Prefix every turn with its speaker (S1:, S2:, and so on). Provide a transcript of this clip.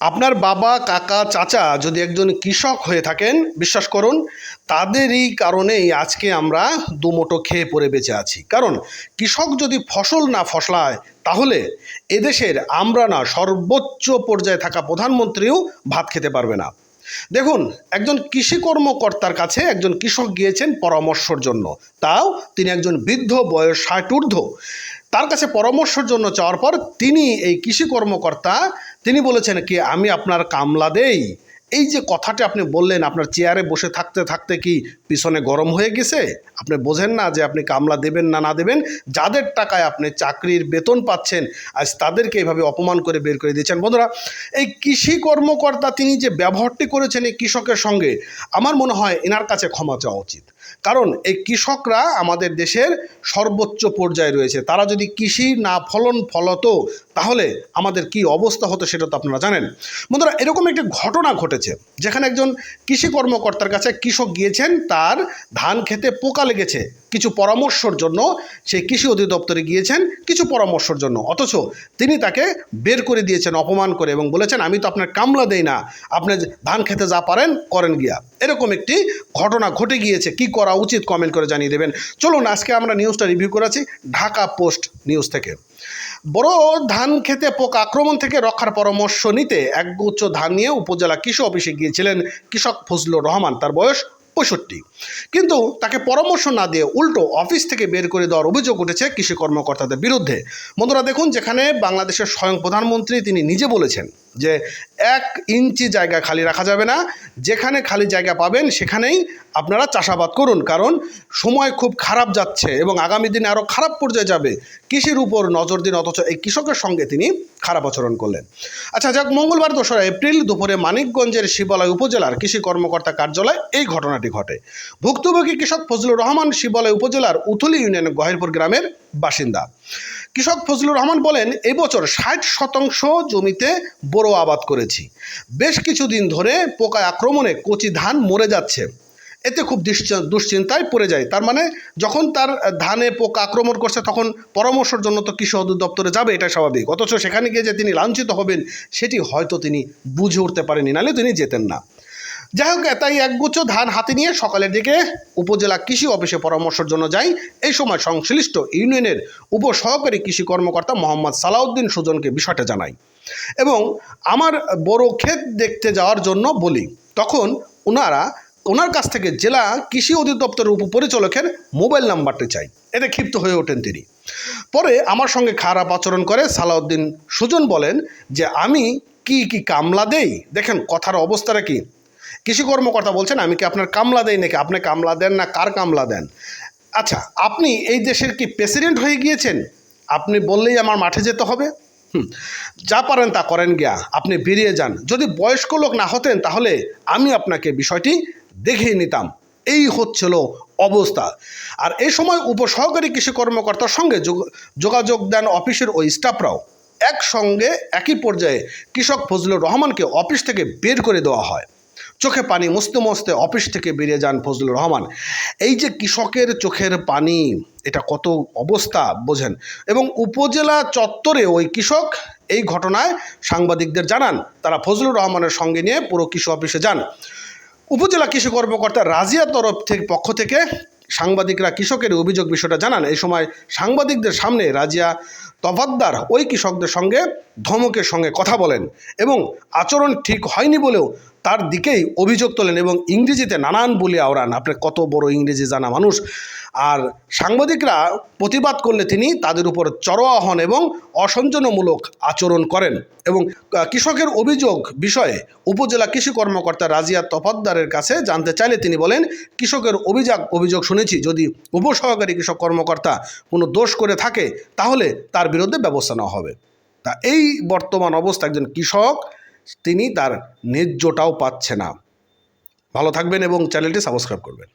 S1: আপনার বাবা, কাকা, চাচা যদি একজন কৃষক হয়ে থাকেন, বিশ্বাস করুন, তাদেরই কারণেই আজকে আমরা দুমোটো খেয়ে পড়ে বেঁচে আছি। কারণ কৃষক যদি ফসল না ফসলায়, তাহলে এদেশের আমরা না সর্বোচ্চ পর্যায়ে থাকা প্রধানমন্ত্রীও ভাত খেতে পারবে না। দেখুন, একজন কৃষি কর্মকর্তার কাছে একজন কৃষক গিয়েছেন পরামর্শর জন্য। তাও তিনি একজন বৃদ্ধ বয়স, ষাট ঊর্ধ্ব। তার কাছে পরামর্শের জন্য চাওয়ার পর তিনি এই কৃষি কর্মকর্তা, তিনি বলেছেন কি, আমি আপনার কামলা দেই। এই যে কথাটি আপনি বললেন, আপনার চেয়ারে বসে থাকতে থাকতে কি পিছনে গরম হয়ে গেছে? আপনি বোঝেন না যে আপনি কামলা দেবেন না না দেবেন, যাদের টাকায় আপনি চাকরির বেতন পাচ্ছেন, আজ তাদেরকে এইভাবে অপমান করে বের করে দিয়েছেন। বন্ধুরা, এই কৃষি কর্মকর্তা তিনি যে ব্যবহারটি করেছেন এই কৃষকের সঙ্গে, আমার মনে হয় এনার কাছে ক্ষমা চাওয়া উচিত। কারণ এই কৃষকরা আমাদের দেশের সর্বোচ্চ পর্যায়ে রয়েছে। তারা যদি কৃষি না ফলন ফলতো, তাহলে আমাদের কি অবস্থা হতো সেটা তো আপনারা জানেন। বন্ধুরা, এরকম একটি ঘটনা ঘটেছে, যেখানে একজন কৃষি কর্মকর্তার কাছে কৃষক গিয়েছেন, তার ধান খেতে পোকা লেগেছে। কিছু পরামর্শর জন্য সেই কৃষি অধিদপ্তরে গিয়েছেন কিছু পরামর্শর জন্য। অথচ তিনি তাকে বের করে দিয়েছেন, অপমান করে এবং বলেছেন, আমি তো আপনার কামলা দেই না, আপনি ধান খেতে যা পারেন, করেন গিয়া। এরকম একটি ঘটনা ঘটে গিয়েছে। কি করা উচিত কমেন্ট করে জানিয়ে দেবেন। চলুন, আজকে আমরা নিউজটা রিভিউ করেছি ঢাকা পোস্ট নিউজ থেকে। বড় ধান খেতে পোকা আক্রমণ থেকে রক্ষার পরামর্শ নিতে একগুচ্ছ ধান নিয়ে উপজেলা কৃষি অফিসে গিয়েছিলেন কৃষক ফজলুর রহমান। তার বয়স পঁয়ষট্টি। কিন্তু তাকে পরামর্শ না দিয়ে উল্টো অফিস থেকে বের করে দেওয়ার অভিযোগ উঠেছে কৃষি কর্মকর্তাদের বিরুদ্ধে। বন্ধুরা দেখুন, যেখানে বাংলাদেশের স্বয়ং প্রধানমন্ত্রী তিনি নিজে বলেছেন যে এক ইঞ্চি জায়গা খালি রাখা যাবে না, যেখানে খালি জায়গা পাবেন সেখানেই আপনারা চাষাবাদ করুন। কারণ সময় খুব খারাপ যাচ্ছে এবং আগামী দিনে আরও খারাপ পর্যায়ে যাবে। কৃষির উপর নজর দিন, অথচ এই কৃষকের সঙ্গে তিনি খারাপ আচরণ করলেন। আচ্ছা যাক, মঙ্গলবার দোসরা এপ্রিল দুপুরে মানিকগঞ্জের শিবালয় উপজেলার কৃষি কর্মকর্তা কার্যালয়ে এই ঘটনাটি ঘটে। ভুক্তভোগী কৃষক ফজলুর রহমান শিবালয় উপজেলার উথলি ইউনিয়নের গহেরপুর গ্রামের বাসিন্দা। কৃষক ফজলুর রহমান বলেন, এবছর ষাট শতাংশ জমিতে বড় আবাদ করেছি। বেশ কিছুদিন ধরে পোকায় আক্রমণে কচি ধান মরে যাচ্ছে। এতে খুব দুশ্চিন্তায় পড়ে যায়। তার মানে যখন তার ধানে পোকা আক্রমণ করছে, তখন পরামর্শের জন্য তো কৃষি অধিদপ্তরে যাবে এটা স্বাভাবিক। অথচ সেখানে গিয়ে যে তিনি লাঞ্ছিত হবেন, সেটি হয়তো তিনি বুঝে উঠতে পারেনি নাহলে তিনি যেতেন না। যাই হোক, তাই একগুচ্ছ ধান হাতে নিয়ে সকালের দিকে উপজেলা কৃষি অফিসে পরামর্শের জন্য যাই। এই সময় সংশ্লিষ্ট ইউনিয়নের উপসহকারী কৃষি কর্মকর্তা মোহাম্মদ সালাউদ্দিন সুজনকে বিষয়টা জানাই এবং আমার বড় ক্ষেত দেখতে যাওয়ার জন্য বলি, তখন ওনারা ওনার কাছ থেকে জেলা কৃষি অধিদপ্তরের উপপরিচালকের মোবাইল নাম্বারটি চাই। এতে ক্ষিপ্ত হয়ে ওঠেন তিনি। পরে আমার সঙ্গে খারাপ আচরণ করে সালাউদ্দিন সুজন বলেন যে, আমি কি কি কামলা দেই? দেখেন, কথার অবস্থাটা কি? কৃষি কর্মকর্তা বলছেন, আমি কি আপনার কামলা দেই নাকি? আপনি কামলা দেন না কার কামলা দেন? আচ্ছা আপনি এই দেশের কি প্রেসিডেন্ট হয়ে গিয়েছেন? আপনি বললেই আমার মাঠে যেতে হবে। যা পারেন তা করেন গিয়া, আপনি বেরিয়ে যান। যদি বয়স্ক লোক না হতেন তাহলে আমি আপনাকে বিষয়টি দেখিয়ে নিতাম। এই হচ্ছিল অবস্থা। আর এই সময় উপসহকারী কৃষি কর্মকর্তার সঙ্গে যোগ- যোগাযোগ দেন অফিসের ওই স্টাফরাও। একসঙ্গে একই পর্যায়ে কৃষক ফজলুর রহমানকে অফিস থেকে বের করে দেওয়া হয়। চোখে পানি মুছতে মুছতে অফিস থেকে বেরিয়ে যান ফজলুর রহমান। এই যে কৃষকের চোখের পানি, এটা কত অবস্থা, বোঝেন? এবং উপজেলা চত্বরে ওই কৃষক এই ঘটনায় সাংবাদিকদের জানান, তারা ফজলুর রহমানের সঙ্গে নিয়ে পুরো কৃষি অফিসে যান। উপজেলা কৃষি কর্মকর্তা রাজিয়া তরফ থেকে পক্ষ থেকে সাংবাদিকরা কৃষকের অভিযোগ বিষয়টা জানান। এই সময় সাংবাদিকদের সামনে রাজিয়া তফাদ্দার ওই কৃষকদের সঙ্গে ধমকের সঙ্গে কথা বলেন এবং আচরণ ঠিক হয়নি বলেও তার দিকেই অভিযোগ তোলেন এবং ইংরেজিতে নানান বলে আওড়ান। আপনি কত বড় ইংরেজি জানা মানুষ। আর সাংবাদিকরা প্রতিবাদ করলে তিনি তাদের উপর চড়োয়া হন এবং অসঞ্জনমূলক আচরণ করেন এবং কৃষকের অভিযোগ বিষয়ে উপজেলা কৃষি কর্মকর্তা রাজিয়া তফাদ্দারের কাছে জানতে চাইলে তিনি বলেন, কৃষকের অভিযোগ অভিযোগ শুনেছি। যদি উপসহকারী কৃষক কর্মকর্তা কোনো দোষ করে থাকে, তাহলে তার বিরুদ্ধে ব্যবস্থা নেওয়া হবে। তা এই বর্তমান অবস্থা একজন কৃষক, তিনি তার ন্যায্যটাও পাচ্ছে না। ভালো থাকবেন এবং চ্যানেলটি সাবস্ক্রাইব করবেন।